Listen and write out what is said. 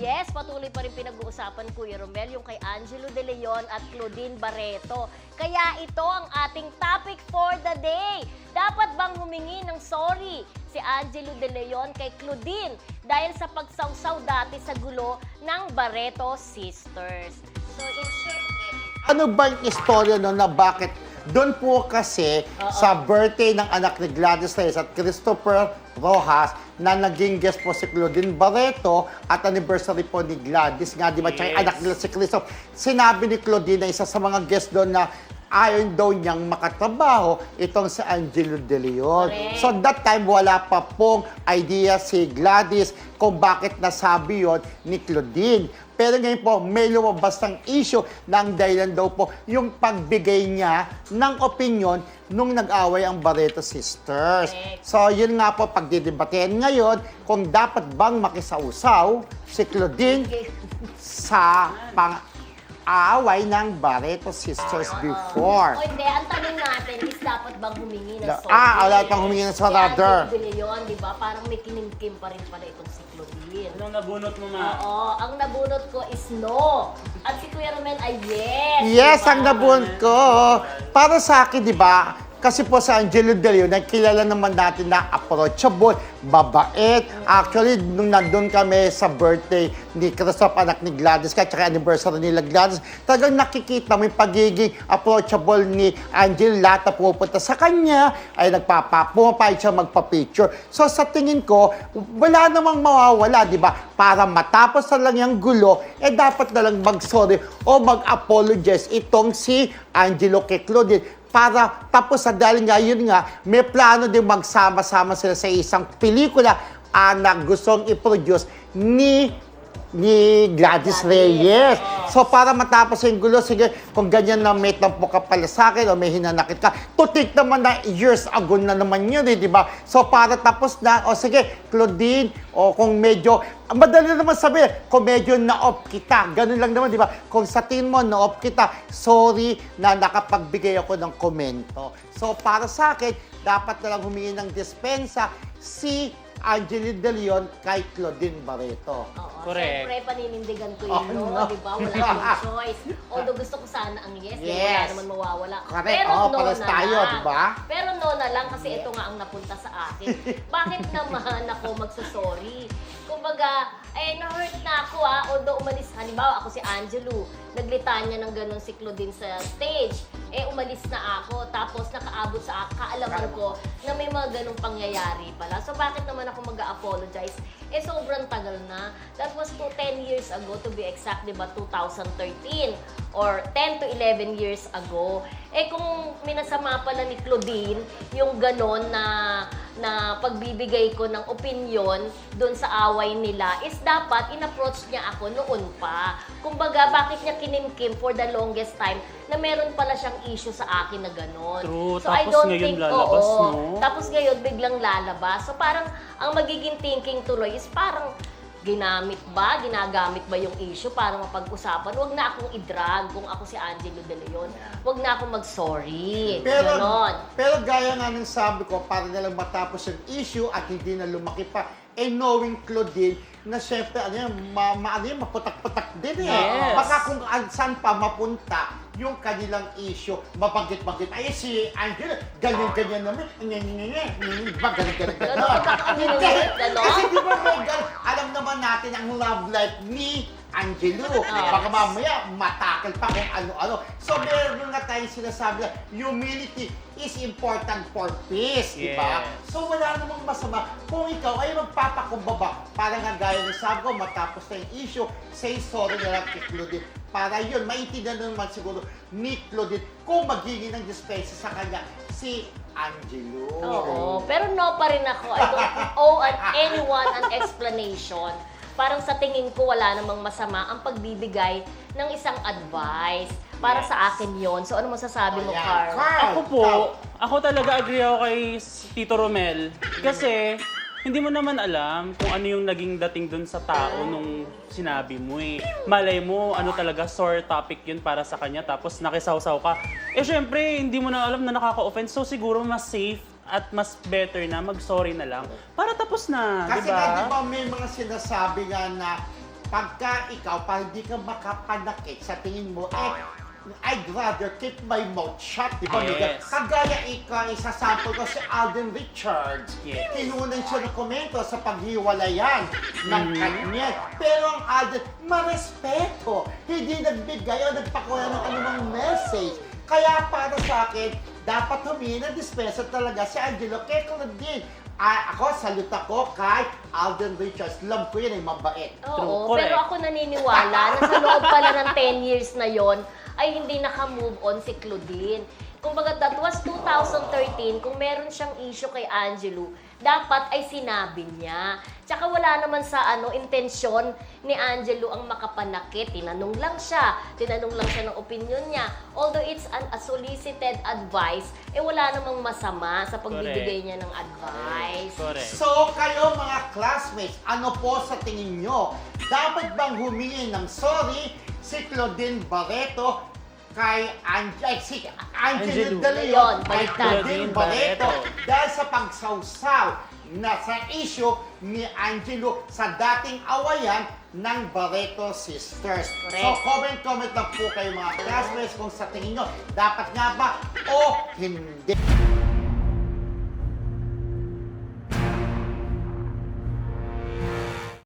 Yes, patuloy pa rin pinag-uusapan Kuya Romel yung kay Angelo De Leon at Claudine Barreto. Kaya ito ang ating topic for the day. Dapat bang humingi ng sorry si Angelo De Leon kay Claudine dahil sa pagsawsaw dati sa gulo ng Barreto Sisters? So, in short, Ano ba yung istorya no na bakit doon po kasi sa birthday ng anak ni Gladys Reyes at Christopher Rojas na naging guest po si Claudine Barreto at anniversary po ni Gladys nga, di ba? Tsaka Yes. anak nila si Christopher. Sinabi ni Claudine na isa sa mga guest doon na ayaw daw niyang makatrabaho itong si Angelo De Leon. Correct. So that time, wala pa pong idea si Gladys kung bakit nasabi yon ni Claudine. Pero ngayon po, may lumabas ng issue ng dahilan daw po yung pagbigay niya ng opinion nung nag-away ang Barreto Sisters. Correct. So, yun nga po, pagdidebatehan ngayon kung dapat bang makisausaw si Claudine sa pang-aaway ng Barreto Sisters before. O hindi, ang tanong natin is dapat bang humingi ng sorry? ah, wala pang humingi ng sorry. Angelo De Leon, di ba? Parang may kinimkim pa rin pala itong si Claudine. Anong nabunot mo, ma? Oo, ang nabunot ko is no. At si Kuya Romel ay yes. Yes, diba? ang nabun ko. Para sa akin, di ba? Kasi po sa Angelo De Leon, nakilala naman natin na approachable, babait. Actually, nung nandun kami sa birthday ni Christoph, anak ni Gladys, kaya tsaka anniversary nila Gladys, talagang nakikita mo yung pagiging approachable ni Angelo. Lahat na pupunta sa kanya, ay nagpapa, pumapayag siya magpa-picture. So sa tingin ko, wala namang mawawala, di ba? Para matapos na lang yung gulo, eh dapat na lang mag-sorry o mag-apologize itong si Angelo kay Claudine para tapos sa dahil nga yun nga, may plano din magsama-sama sila sa isang pelikula ah, na gustong i-produce ni ni Gladys Gladys, Reyes. So para matapos yung gulo, sige, kung ganyan na may tampo ka pala sa akin o may hinanakit ka, tutik naman na years ago na naman yun eh, di ba? So para tapos na, o sige, Claudine, o kung medyo, madali naman sabihin, kung medyo na-off kita, ganun lang naman, di ba? Kung sa tingin mo, na-off kita, sorry na nakapagbigay ako ng komento. So para sa akin, dapat na lang humingi ng dispensa si Angeline De Leon kay Claudine Barreto. Oo, Correct. Siyempre, paninindigan ko Oh, yun, no? no. Di ba? Wala akong choice. Although gusto ko sana ang yes, yes. wala Yes. naman mawawala. Correct. Pero Oo, no pares na tayo, lang. di ba? Pero no na lang kasi ito nga ang napunta sa akin. Bakit naman ako magsusorry? Kumbaga, eh, na-hurt na ako ah. Although umalis, halimbawa ako si Angelo, naglitanya ng ganun si Claudine sa stage. Eh, umalis na ako. Tapos nakaabot sa kaalaman ko na may mga ganung pangyayari pala. So, bakit naman ako mag-apologize? Eh, sobrang tagal na. That was to 10 years ago, to be exact, di ba? 2013 or 10 to 11 years ago. Eh, kung minasama pala ni Claudine yung ganon na na pagbibigay ko ng opinion doon sa away nila is dapat in-approach niya ako noon pa. Kumbaga, bakit niya kinimkim for the longest time na meron pala siyang issue sa akin na ganon. True. So, I Tapos don't ngayon think, lalabas, oo. no? Tapos ngayon, biglang lalabas. So, parang ang magiging thinking tuloy is parang ginamit ba, ginagamit ba yung issue para mapag-usapan? Huwag na akong i-drag kung ako si Angelo De Leon. Huwag na akong mag-sorry. Pero, Ganon. pero gaya nga ng sabi ko, para nalang matapos yung issue at hindi na lumaki pa, eh knowing Claudine, na syempre, ano yan, ma, ma, ano yan, maputak-putak din eh. Yes. Baka kung an- saan pa mapunta yung kanilang issue, mabanggit-banggit, ay si Angela, ganyan-ganyan naman, ba, ganyan-ganyan, Ganon, pagkakaaminin Hindi. Kasi di ba, may gan- alam naman natin ang love life ni Angelo. Yes. Baka mamaya matakal pa kung ano-ano. So meron nga tayong sinasabi na humility is important for peace, di ba? Yes. So wala namang masama kung ikaw ay magpapakumbaba. Para nga gaya ng sabi ko, matapos na yung issue, say sorry na lang kay Claudine. Para yun, maintindihan na naman siguro ni Claudine kung magiging ng dispensa sa kanya si Angelo. Oo, pero no pa rin ako. I don't owe an, anyone an explanation. Parang sa tingin ko, wala namang masama ang pagbibigay ng isang advice. Para Yes. sa akin yon So, ano masasabi mo, Ayan, Carl? Carl. Ako po, ako talaga agree ako kay Tito Romel. Kasi, hindi mo naman alam kung ano yung naging dating dun sa tao nung sinabi mo eh. Malay mo, ano talaga, sore topic yun para sa kanya, tapos nakisawsaw ka. Eh syempre, hindi mo na alam na nakaka-offense, so siguro mas safe at mas better na mag-sorry na lang para tapos na, di Kasi nga, di ba? ba may mga sinasabi nga na pagka ikaw, para hindi ka makapanakit sa tingin mo, eh, I'd rather keep my mouth shut, di ba? Miguel? Yes. Kagaya ikaw, isasample ko si Alden Richards. Yes. Tinunan siya ng komento sa paghiwalayan ng Mhm. kanya. Pero ang Alden, marespeto. Hindi nagbigay o nagpakula ng anumang message. Kaya para sa akin, dapat humingi ng dispensa talaga si Angelo kay Claudine. Ah, ako, salute ako kay Alden Richards. Love ko yun ay mabait. Oo, True, correct. pero ako naniniwala na sa loob pala ng 10 years na yon ay hindi naka-move on si Claudine. Kumbaga, that was 2013, kung meron siyang issue kay Angelo, dapat ay sinabi niya. Tsaka wala naman sa ano intensyon ni Angelo ang makapanakit. Tinanong lang siya. Tinanong lang siya ng opinion niya. Although it's an, a solicited advice, eh wala namang masama sa pagbibigay Correct. niya ng advice. Correct. So, kayo mga classmates, ano po sa tingin nyo? Dapat bang humingi ng sorry si Claudine Barreto kay Ang ay, si Angelo. De Leon, Claudine Barreto Barreto. dahil sa pagsawsaw na sa issue ni Angelo sa dating awayan ng Barreto Sisters. Correct. So, comment-comment lang po kayo mga classmates kung sa tingin nyo, dapat nga ba o hindi.